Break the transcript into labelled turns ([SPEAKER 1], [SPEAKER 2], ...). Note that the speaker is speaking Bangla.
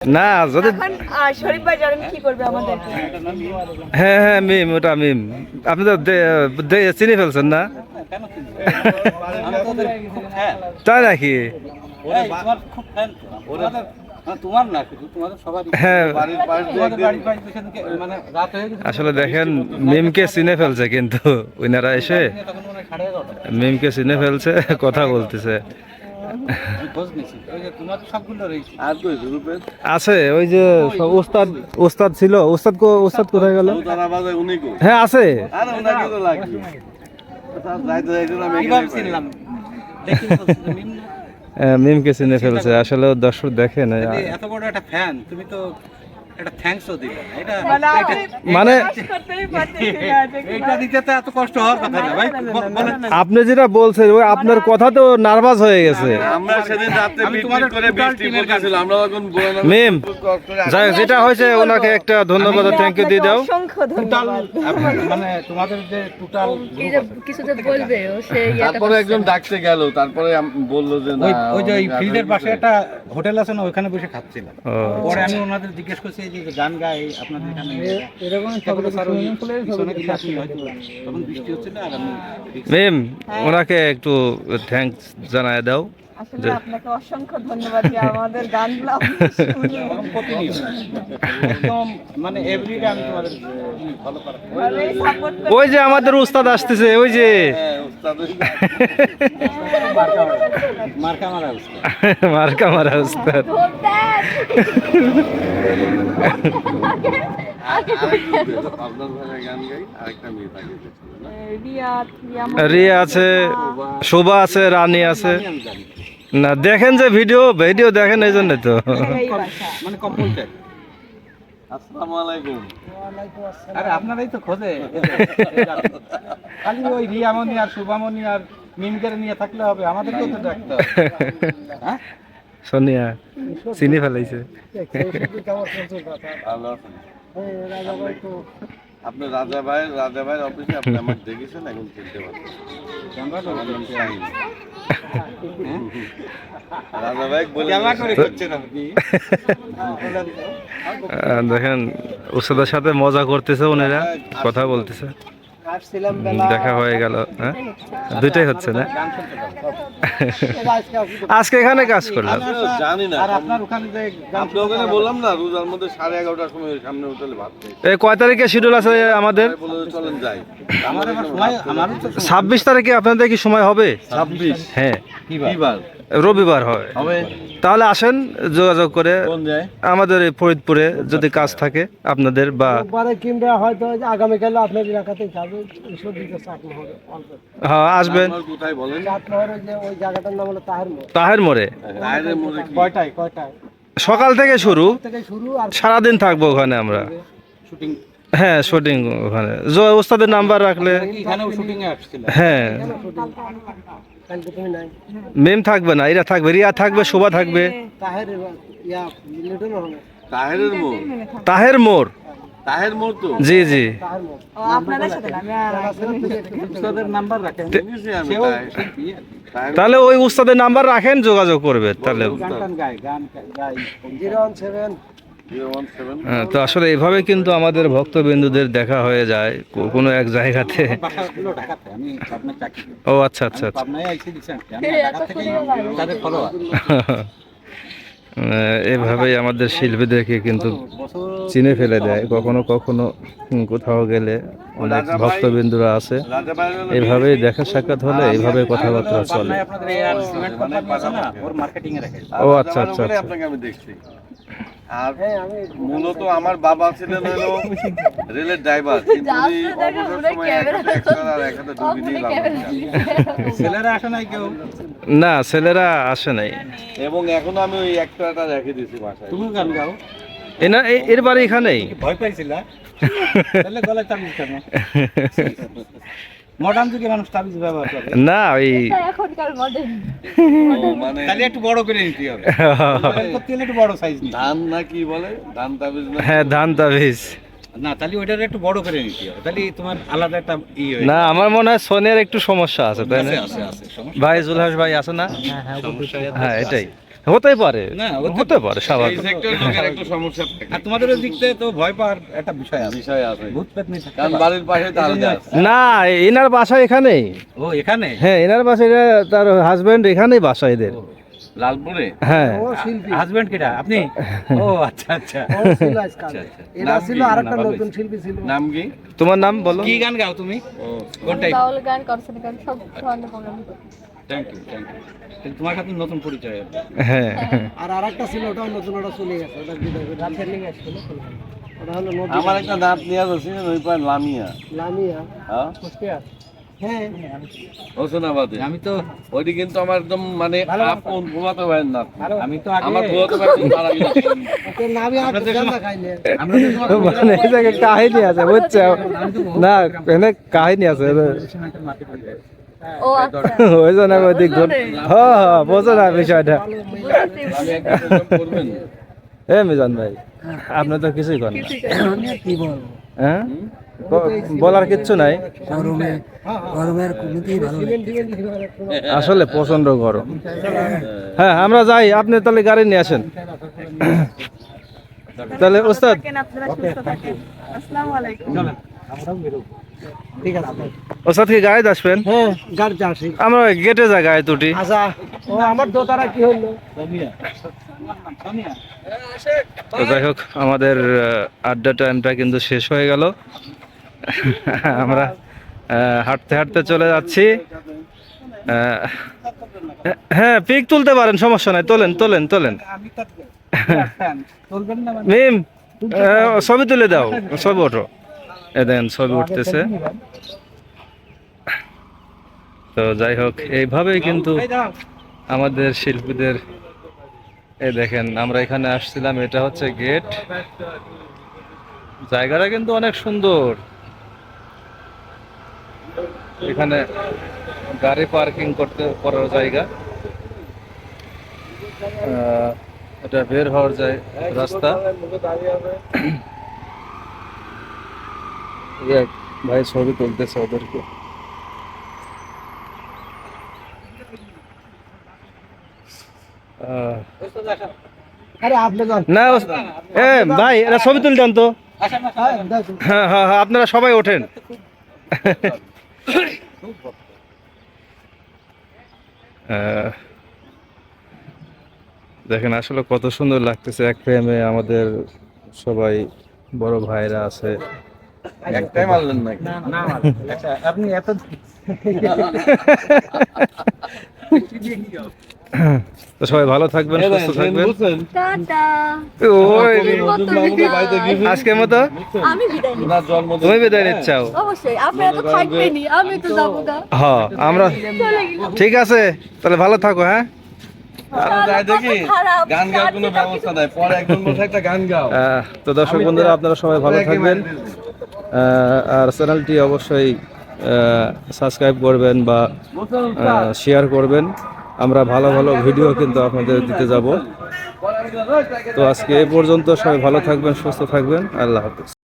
[SPEAKER 1] না যদি
[SPEAKER 2] শরীফ ভাই জানেন কি করবে আমাদের?
[SPEAKER 1] হ্যাঁ হ্যাঁ মিম ওটা মিম। আপনি তো চিনি ফেলছেন না? তাই নাকি? হ্যাঁ।
[SPEAKER 3] তোমাদের বাড়ির পাশে সেদিনকে মানে রাত হয়ে গেছে।
[SPEAKER 1] আসলে দেখেন মিমকে চিনে ফেলছে কিন্তু ওনারা এসে। মিমকে চিনে ফেলছে কথা বলতেছে। আছে, ওই যে ওস্তাদ ওস্তাদ ছিল। ওস্তাদ ওস্তাদ কোথায় গেল? হ্যাঁ আছে।
[SPEAKER 4] আর ওনাকে তো লাগবে তা যাইতে যাইতে না আমি
[SPEAKER 3] কীভাবে চিনলাম দেখি বলছি যে মিম না।
[SPEAKER 1] মিমকে চিনে ফেলছে। আসলে দর্শক দেখে
[SPEAKER 3] না। এত বড় একটা ফ্যান তুমি তো একটা থ্যাঙ্কসও দিলে এটা
[SPEAKER 2] মানে
[SPEAKER 3] এটা-
[SPEAKER 1] মানে
[SPEAKER 3] দিতে তো এত কষ্ট হওয়ার কথা না ভাই।
[SPEAKER 1] আপনি যেটা বলছেন ওই আপনার কথা তো নার্ভাস হয়ে গেছে।
[SPEAKER 4] আমরা সেদিন রাতে
[SPEAKER 3] তোমাদের
[SPEAKER 4] করে বৃষ্টি আমরা তখন
[SPEAKER 1] মিম যাই যেটা হয়েছে ওনাকে একটা ধন্যবাদ থ্যাংক ইউ দিয়ে দাও।
[SPEAKER 2] অসংখ্য
[SPEAKER 3] টোটাল
[SPEAKER 2] ধন্যবাদ
[SPEAKER 3] মানে তোমাদের যে টোটাল
[SPEAKER 2] কিছু যে বলবে ও সে
[SPEAKER 4] তারপরে একজন ডাকতে গেল তারপরে বলল যে না
[SPEAKER 3] ওই ওই যে ফিল্ডের পাশে একটা হোটেল আছে না ওখানে বসে খাচ্ছিলাম। পরে আমি ওনাদের জিজ্ঞেস করছি এই গান গাই আপনাদের এখানে এরকম ওই পিছনে গেলে আপনি হয়তো তখন বৃষ্টি হচ্ছিল আর আমি
[SPEAKER 1] ওনাকে একটু থ্যাঙ্কস জানায় দাও।
[SPEAKER 2] আসলে আপনাকে অসংখ্য ধন্যবাদ যে আমাদের গানগুলো আপনি শুনে
[SPEAKER 3] প্রতিনিয়ত একদম মানে এভরিডে আমি তোমাদের করে-
[SPEAKER 1] ওই যে আমাদের উস্তাদ আসতেছে ওই যে
[SPEAKER 4] হ্যাঁ,
[SPEAKER 3] মার্কা মারা মার্কা মারা অবস্থা।
[SPEAKER 1] মার্কা মারা উস্তাদ?
[SPEAKER 2] রিয়া
[SPEAKER 1] আছে শোভা আছে রানী আছে। না দেখেন যে ভিডিও ভিডিও দেখেন এই জন্য তো।
[SPEAKER 3] মানে কম্পালসারি
[SPEAKER 4] আসসালামু আলাইকুম
[SPEAKER 3] আরে আপনারাই তো খোঁজে খালি ওই রিয়ামণি আর শুভামণি আর মিমকে নিয়ে থাকলে হবে আমাদেরকেও তো ডাকতে হবে হ্যাঁ
[SPEAKER 1] সোনিয়া চিনি ফেলাইছে
[SPEAKER 4] ভালো আপনি রাজা ভাই রাজা ভাইয়ের অফিসে আপনি আমার দেখেছেন এখন চিনতে পারছেন। রাজা ভাই
[SPEAKER 1] দেখেন ওষুধের সাথে মজা করতেছে ওনারা কথা বলতেছে। দেখা হয়ে গেল হ্যাঁ? দুইটাই হচ্ছে না? আজকে এখানে কাজ করলাম।
[SPEAKER 4] জানি না
[SPEAKER 3] আর আপনার ওখানে যে
[SPEAKER 4] আপনি ওখানে বললাম না রোজার মধ্যে সাড়ে এগারোটার সময় সামনে হোটেলে ভাত খাই।
[SPEAKER 1] এই কয় তারিখে শিডিউল আছে আমাদের?
[SPEAKER 4] চলেন যাই।
[SPEAKER 1] ছাব্বিশ তারিখে আপনাদের কি সময় হবে?
[SPEAKER 4] ছাব্বিশ।
[SPEAKER 1] হ্যাঁ।
[SPEAKER 3] কি বার?
[SPEAKER 1] রবিবার হয়। তাহলে আসেন যোগাযোগ করে আমাদের এই ফরিদপুরে যদি কাজ থাকে আপনাদের বা
[SPEAKER 5] কিংবা হয়তো আগামীকালে আপনার যাবে
[SPEAKER 1] হ্যাঁ আসবেন।
[SPEAKER 4] আমার কোথায় বলেন?
[SPEAKER 5] চাপ নহরে যে ওই জায়গাটার নাম হলো তাহের মোড়ে।
[SPEAKER 1] সকাল থেকে শুরু।
[SPEAKER 5] থেকে শুরু আর
[SPEAKER 1] সারাদিন থাকব ওখানে আমরা। হ্যাঁ শুটিং ওখানে। ওস্তাদের নাম্বার রাখলে হ্যাঁ। মেম থাকবে না এরা থাকবে রিয়া থাকবে শোভা থাকবে।
[SPEAKER 5] তাহের ইয়া
[SPEAKER 4] তাহেরের মোড়।
[SPEAKER 1] তাহের
[SPEAKER 4] তো।
[SPEAKER 1] জি জি। তাহলে ওই উস্তাদের নাম্বার রাখেন যোগাযোগ করবে তাহলে। হ্যাঁ, তো আসলে এইভাবে কিন্তু আমাদের ভক্তবিন্দুদের দেখা হয়ে যায় কোনো এক জায়গাতে। ও আচ্ছা আচ্ছা আচ্ছা আহ, এভাবেই আমাদের শিল্পীদেরকে কিন্তু চিনে ফেলে দেয় কখনো কখনো কোথাও গেলে অনেক ভক্তবিন্দুরা আছে এইভাবেই দেখা সাক্ষাৎ হলে এইভাবে কথাবার্তা চলে ও, আচ্ছা, আচ্ছা, আচ্ছা।
[SPEAKER 4] আর মূলত আমার বাবা ছিলেন হলো রেলের ড্রাইভার। হয়।
[SPEAKER 3] ছেলেরা আসে নাই কেউ?
[SPEAKER 1] না ছেলেরা আসে নাই।
[SPEAKER 4] এবং এখন আমি ওই একটা রেখে দিয়েছি বাসায়।
[SPEAKER 3] তুমি গান গাও
[SPEAKER 1] এনা এর বাড়ি এখানেই।
[SPEAKER 3] ভয় পাইছিলা? তাহলে গলায় তাবিজ কেন মডার্ন যুগে মানুষ তাবিজ ব্যবহার করে।
[SPEAKER 1] না ওই
[SPEAKER 2] এখনকার
[SPEAKER 4] মানে
[SPEAKER 3] তাহলে একটু বড় করে নিতে হবে। মোবাইল করতে হলে একটু বড় সাইজ
[SPEAKER 4] ধান না কি বলে? ধান তাবিজ না
[SPEAKER 1] হ্যাঁ ধান তাবিজ।
[SPEAKER 3] না তাহলে ওইটার একটু বড় করে নিতে হবে। তাহলে তোমার আলাদা একটা ই হয়ে
[SPEAKER 1] না আমার মনে হয় সোনের একটু সমস্যা আছে তাই না?
[SPEAKER 3] আছে আছে আছে সমস্যা
[SPEAKER 1] ভাই জুলহাস ভাই আছে না। হ্যাঁ এটাই। হতেই পারে।
[SPEAKER 3] না, হতে-
[SPEAKER 1] হতে পারে
[SPEAKER 4] এই
[SPEAKER 1] স্বাভাবিক।
[SPEAKER 4] লোকের একটু সমস্যা থাকে।
[SPEAKER 3] আর তোমাদের ওই দিক তো ভয় পাওয়ার একটা বিষয় আছে।
[SPEAKER 4] বিষয় আছে।
[SPEAKER 3] ভূত পেত নেই থাকতে
[SPEAKER 4] কারণ বাড়ির পাশে তার
[SPEAKER 1] না এনার বাসা এখানেই
[SPEAKER 3] ও এখানে?
[SPEAKER 1] হ্যাঁ এনার বাসা এটা তার হাজবেন্ড এখানেই বাসা এদের।
[SPEAKER 4] লালপুরে?
[SPEAKER 1] হ্যাঁ।
[SPEAKER 5] ও শিল্পী।
[SPEAKER 3] হাজবেন্ড কিটা? আপনি? ও আচ্ছা আচ্ছা।
[SPEAKER 5] ও ছিল আজকাল।
[SPEAKER 3] আচ্ছা, আচ্ছা।
[SPEAKER 5] এরা ছিল? আরেকটা নতুন শিল্পী ছিল।
[SPEAKER 4] নাম কি?
[SPEAKER 1] তোমার নাম বলো।
[SPEAKER 3] কি গান গাও তুমি? কোন টাইপ
[SPEAKER 2] বাউল গান কনসার্ট গান সব ধরনের programme
[SPEAKER 3] thank you thank you তোমার সাথে নতুন পরিচয়
[SPEAKER 1] হ্যাঁ।
[SPEAKER 5] আর আরেকটা ছিল ওটাও নতুন ওটা চলে গেছে ওটা আসছিল
[SPEAKER 4] আমার একটা নাত নিয়ে যাচ্ছি ওই পায় লামিয়া।
[SPEAKER 5] লামিয়া?
[SPEAKER 4] হ্যাঁ।
[SPEAKER 5] হ্যাঁ।
[SPEAKER 3] আমি তো
[SPEAKER 4] ওইটি কিন্তু আমার একদম মানে আপন ভুয়াতে ভাইয়ের নাত
[SPEAKER 3] আমি তো
[SPEAKER 4] আমার ভুয়াতে ভাই
[SPEAKER 1] মানে কাহিনী আছে বুঝছ? না কাহিনী আছে ওই জন্য আমি ওদিক ঘুর হ্যাঁ হ্যাঁ বোঝো না বিষয়টা। এ মিজান ভাই আপনি তো কিছুই করেন
[SPEAKER 5] কি বলব?
[SPEAKER 1] হ্যাঁ? বলার কিচ্ছু নাই।
[SPEAKER 5] গরমে গরমের কোনোতেই ভালো
[SPEAKER 1] আসলে প্রচণ্ড গরম। হ্যাঁ আমরা যাই আপনি তাহলে গাড়ি নিয়ে আসেন। তাহলে ওস্তাদ।
[SPEAKER 2] থাকেন আপনারা আসসালামু আলাইকুম
[SPEAKER 5] ঠিক আছে
[SPEAKER 1] আসবেন?
[SPEAKER 5] হ্যাঁ
[SPEAKER 1] আমরা গেটে গায়ে দুটি।
[SPEAKER 5] আচ্ছা ও আমার দোতারা কি হলো?
[SPEAKER 1] তো যাই হোক আমাদের আড্ডা টাইমটা কিন্তু শেষ হয়ে গেল। আমরা হাঁটতে হাঁটতে চলে যাচ্ছি। হ্যাঁ পিক তুলতে পারেন সমস্যা নাই। তোলেন তোলেন তোলেন? মিম ছবি তুলে দাও ছবি ওঠো। এ দেখেন ছবি উঠতেছে। তো যাই হোক এইভাবেই কিন্তু আমাদের শিল্পীদের এই দেখেন আমরা এখানে আসছিলাম এটা হচ্ছে গেট। জায়গাটা কিন্তু অনেক সুন্দর। এখানে গাড়ি পার্কিং করতে করার জায়গা। আহ, এটা বের হওয়ার যায় রাস্তা। ভাই ছবি তুলতেছে ওদেরকে আহ,
[SPEAKER 5] আরে আপনি যান
[SPEAKER 1] না এ ভাই এরা ছবি তুলতেন তো
[SPEAKER 5] হ্যাঁ
[SPEAKER 1] হ্যাঁ হ্যাঁ হ্যাঁ আপনারা সবাই ওঠেন দেখেন আসলে কত সুন্দর লাগতেছে। এক ফ্রেমে আমাদের সবাই বড় ভাইরা আছে।
[SPEAKER 4] একটাই মারলেন নাকি?
[SPEAKER 3] না আচ্ছা আপনি এত
[SPEAKER 1] তো সবাই ভালো থাকবেন সুস্থ থাকবেন। আজকের মতো?
[SPEAKER 2] আমি বিদায় নিই
[SPEAKER 4] ওনার জন্মদিন
[SPEAKER 1] তুমি বিদায় নিচ্ছাও হ্যাঁ। আমরা ঠিক আছে তাহলে ভালো থাকো হ্যাঁ?
[SPEAKER 4] আমরা যাই দেখি
[SPEAKER 2] খারাপ,
[SPEAKER 4] গান গাওয়ার কোনো ব্যবস্থা নাই। পরে একজন বসে একটা গান গাও।
[SPEAKER 1] আহ, তো দর্শক বন্ধুরা আপনারা সবাই ভালো থাকবেন। আর চ্যানেলটি অবশ্যই সাবস্ক্রাইব করবেন বা শেয়ার করবেন। আমরা ভালো ভালো ভিডিও কিন্তু আপনাদের দিতে যাব। তো আজকে এ পর্যন্ত সবাই ভালো থাকবেন, সুস্থ থাকবেন। আল্লাহ হাফিজ।